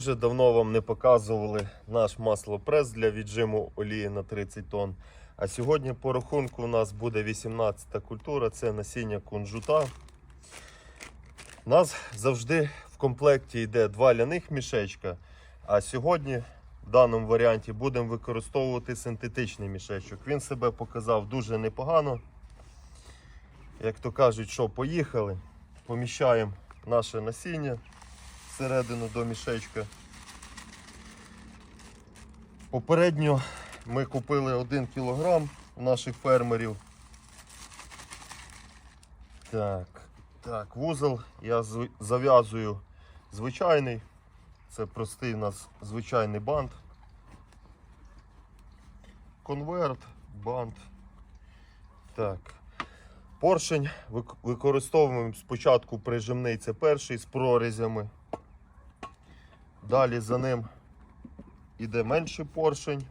Дуже давно вам не показували наш маслопрес для віджиму олії на 30 тонн. А сьогодні по рахунку у нас буде 18 культура, це насіння кунжута. У нас завжди в комплекті йде два ляних мішечка. А сьогодні в даному варіанті будемо використовувати синтетичний мішечок. Він себе показав дуже непогано. Як то кажуть, що поїхали, поміщаємо наше насіння всередину до мішечка. Попередньо ми купили 1 кг у наших фермерів. Так, так, вузол я зав'язую звичайний. Це простий у нас звичайний бант. Конверт, бант. Так. Поршень використовуємо спочатку прижимний, це перший з прорізями. Далі за ним іде менший поршень.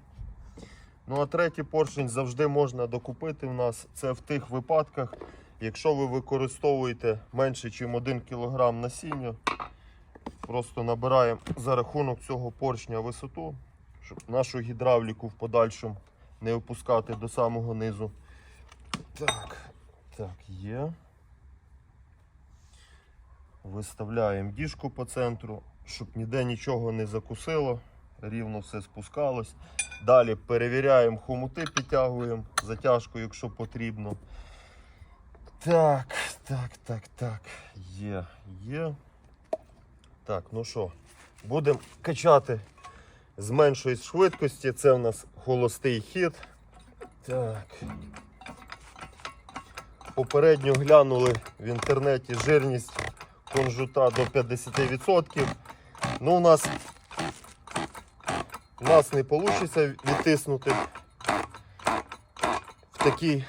Ну а третій поршень завжди можна докупити в нас. Це в тих випадках, якщо ви використовуєте менше, ніж 1 кг насіння. Просто набираємо за рахунок цього поршня висоту, щоб нашу гідравліку в подальшому не опускати до самого низу. Так, так, є. Виставляємо діжку по центру, щоб ніде нічого не закусило, рівно все спускалось. Далі перевіряємо хомути, підтягуємо затяжку, якщо потрібно. Так, так, так, так. Є, є. Так, ну що, будемо качати з меншої швидкості. Це в нас холостий хід. Так. Попередньо глянули в інтернеті жирність кунжута до 50%. Ну, у нас, у нас не вийде відтиснути в, такій,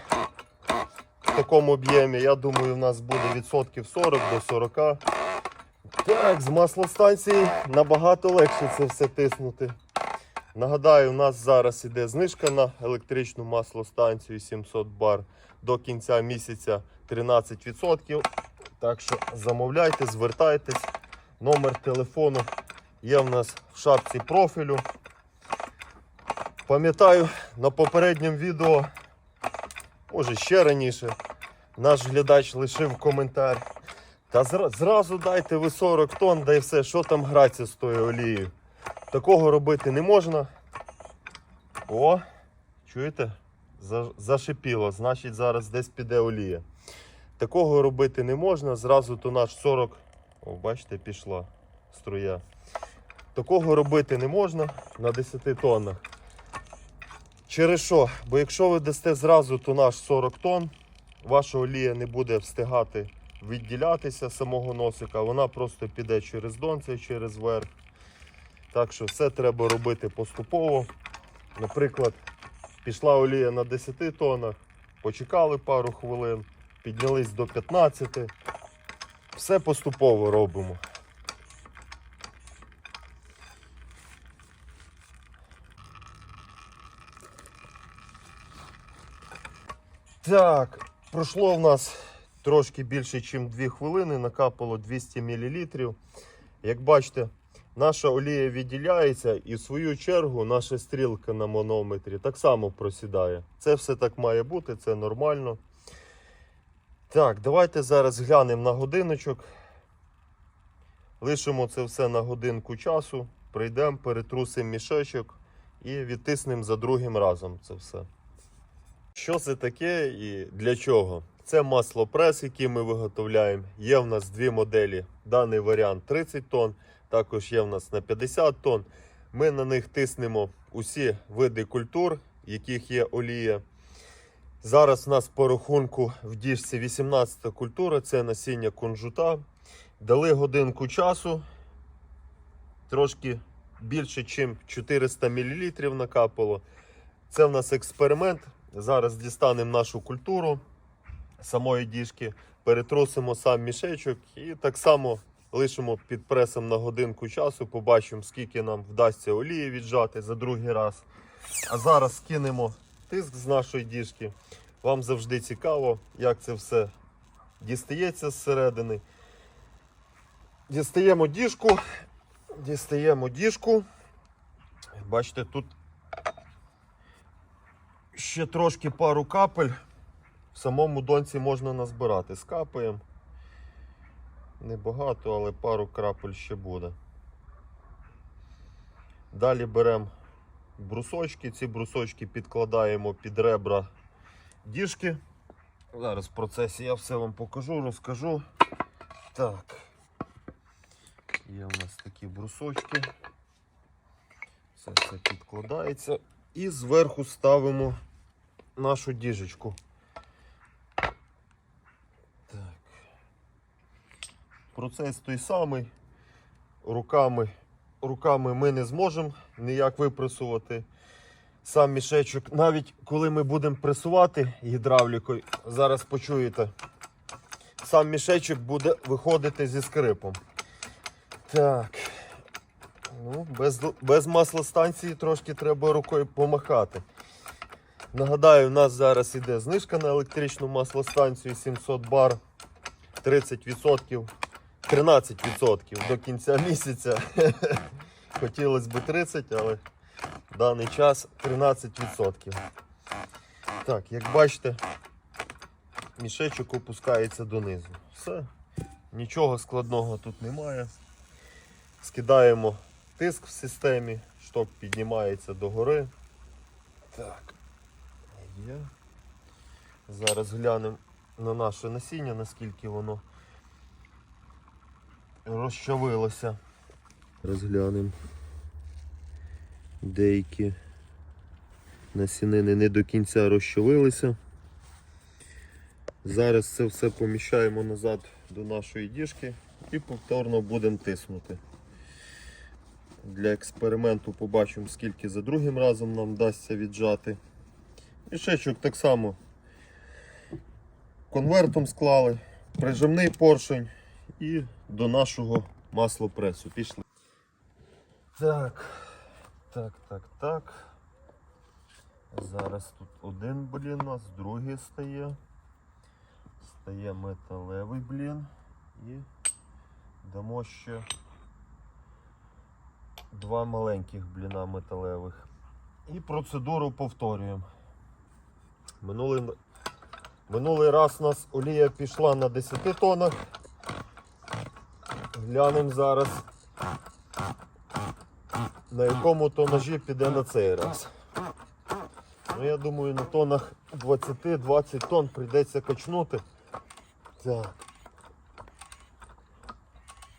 в такому об'ємі. Я думаю, у нас буде відсотків 40 до 40. Так, з маслостанції набагато легше це все тиснути. Нагадаю, у нас зараз іде знижка на електричну маслостанцію 700 бар до кінця місяця 13%. Так що замовляйте, звертайтесь. Номер телефону є в нас в шапці профілю. Пам'ятаю, на попередньому відео, може ще раніше, наш глядач лишив коментар. Та зра- зразу дайте ви 40 тонн, да і все, що там гратися з тою олією. Такого робити не можна. О, чуєте? Зашипіло, значить зараз десь піде олія. Такого робити не можна. Зразу то наш 40. О, бачите, пішла струя. Такого робити не можна на 10 тоннах. Через що? Бо якщо ви дасте зразу тонаж 40 тонн, ваша олія не буде встигати відділятися самого носика, вона просто піде через донце, через верх. Так що все треба робити поступово. Наприклад, пішла олія на 10 тоннах, почекали пару хвилин, піднялись до 15. Все поступово робимо. Так, пройшло в нас трошки більше, ніж 2 хвилини, накапало 200 мл. Як бачите, наша олія відділяється і в свою чергу наша стрілка на манометрі так само просідає. Це все так має бути, це нормально. Так, давайте зараз глянемо на годиночок. Лишимо це все на годинку часу, прийдемо, перетрусимо мішечок і відтиснемо за другим разом це все. Що це таке і для чого? Це маслопрес, який ми виготовляємо. Є в нас дві моделі. Даний варіант 30 тонн, також є в нас на 50 тонн. Ми на них тиснемо усі види культур, яких є олія. Зараз у нас по рахунку в діжці 18 культура, це насіння кунжута. Дали годинку часу, трошки більше, ніж 400 мл накапало. Це в нас експеримент. Зараз дістанемо нашу культуру самої діжки, перетрусимо сам мішечок і так само лишимо під пресом на годинку часу. Побачимо, скільки нам вдасться олії віджати за другий раз. А зараз скинемо тиск з нашої діжки. Вам завжди цікаво, як це все дістається зсередини. Дістаємо діжку, Дістаємо діжку. Бачите, тут ще трошки пару капель. В самому донці можна назбирати. Скапаємо. Небагато, але пару крапель ще буде. Далі беремо брусочки. Ці брусочки підкладаємо під ребра діжки. Зараз в процесі я все вам покажу, розкажу. Так. Є у нас такі брусочки. Все Це підкладається. І зверху ставимо нашу діжечку. Так. Процес той самий. Руками, руками ми не зможемо ніяк випресувати сам мішечок. Навіть коли ми будемо пресувати гідравлікою, зараз почуєте, сам мішечок буде виходити зі скрипом. Так. Ну, без, без маслостанції трошки треба рукою помахати. Нагадаю, у нас зараз іде знижка на електричну маслостанцію 700 бар 30%, 13% до кінця місяця. Хотілося б 30, але в даний час 13%. Так, як бачите, мішечок опускається донизу. Все, нічого складного тут немає. Скидаємо тиск в системі, шток піднімається догори. Так. Є. Зараз глянемо на наше насіння, наскільки воно розчавилося. Розглянемо. Деякі насінини не до кінця розчавилися. Зараз це все поміщаємо назад до нашої діжки і повторно будемо тиснути. Для експерименту побачимо, скільки за другим разом нам вдасться віджати. Мішечок так само конвертом склали, прижимний поршень і до нашого маслопресу пішли. Так, так, так, так. Зараз тут один блін у нас, другий стає. Стає металевий блін і дамо ще два маленьких бліна металевих. І процедуру повторюємо. Минулий, минулий раз у нас олія пішла на 10 тонах. Глянемо зараз, на якому тонажі піде на цей раз. Ну, я думаю, на тонах 20-20 тонн прийдеться качнути. Так.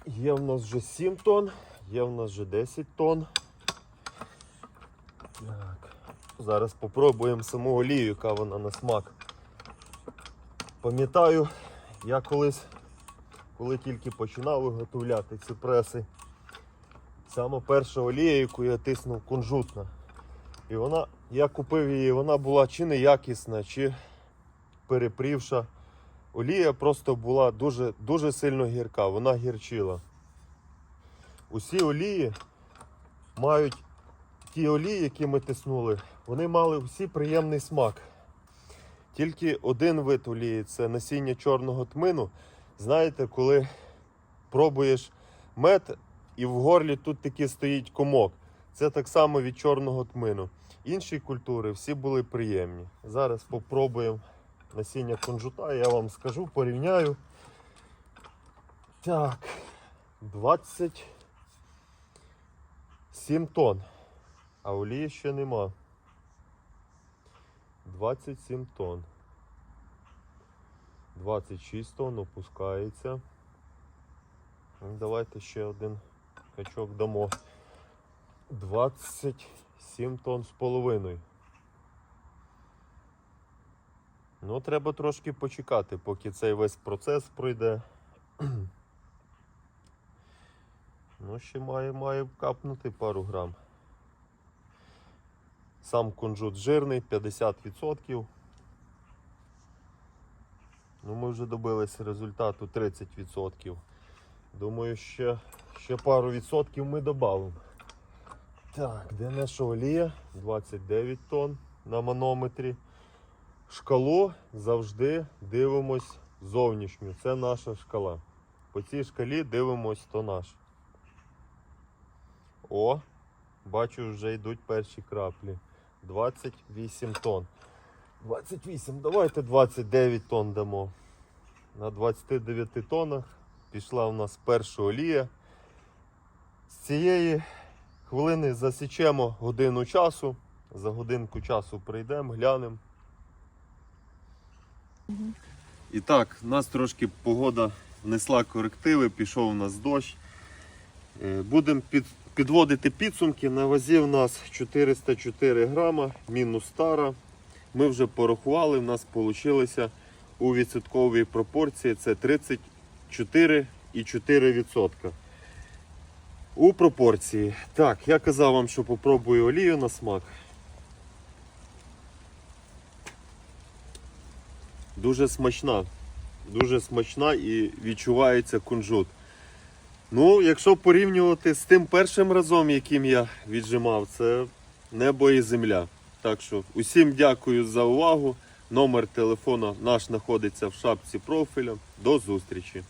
Є в нас вже 7 тонн, є в нас вже 10 тонн. Так. Зараз попробуємо саму олію, яка вона на смак. Пам'ятаю, я колись, коли тільки починав виготовляти ці преси, саме перша олія, яку я тиснув, кунжутна. І вона, я купив її, вона була чи неякісна, чи перепрівша. Олія просто була дуже, дуже сильно гірка, вона гірчила. Усі олії мають ті олії, які ми тиснули, вони мали всі приємний смак. Тільки один вид олії це насіння чорного тмину. Знаєте, коли пробуєш мед і в горлі тут такий стоїть комок. Це так само від чорного тмину. Інші культури всі були приємні. Зараз попробуємо насіння кунжута, я вам скажу, порівняю. Так, 27 тонн. А олії ще нема. 27 тонн. 26 тонн опускається. Давайте ще один качок дамо. 27 тонн з половиною. Ну, треба трошки почекати, поки цей весь процес пройде. Ну, ще має, має капнути пару грам. Сам кунжут жирний, 50%. Ну, ми вже добились результату 30%. Думаю, ще, ще пару відсотків ми додамо. Так, де наша олія? 29 тонн на манометрі. Шкалу завжди дивимось зовнішню. Це наша шкала. По цій шкалі дивимось тонаж. О, бачу, вже йдуть перші краплі. 28 тонн. 28, давайте 29 тонн дамо. На 29 тоннах пішла у нас перша олія. З цієї хвилини засічемо годину часу. За годинку часу прийдемо, глянемо. І так, у нас трошки погода внесла корективи, пішов у нас дощ. Е, Будемо під, підводити підсумки. На вазі в нас 404 грама, мінус стара. Ми вже порахували, в нас вийшло у відсотковій пропорції це 34,4%. У пропорції. Так, я казав вам, що попробую олію на смак. Дуже смачна. Дуже смачна і відчувається кунжут. Ну, якщо порівнювати з тим першим разом, яким я віджимав, це небо і земля. Так що усім дякую за увагу. Номер телефона наш знаходиться в шапці профіля. До зустрічі!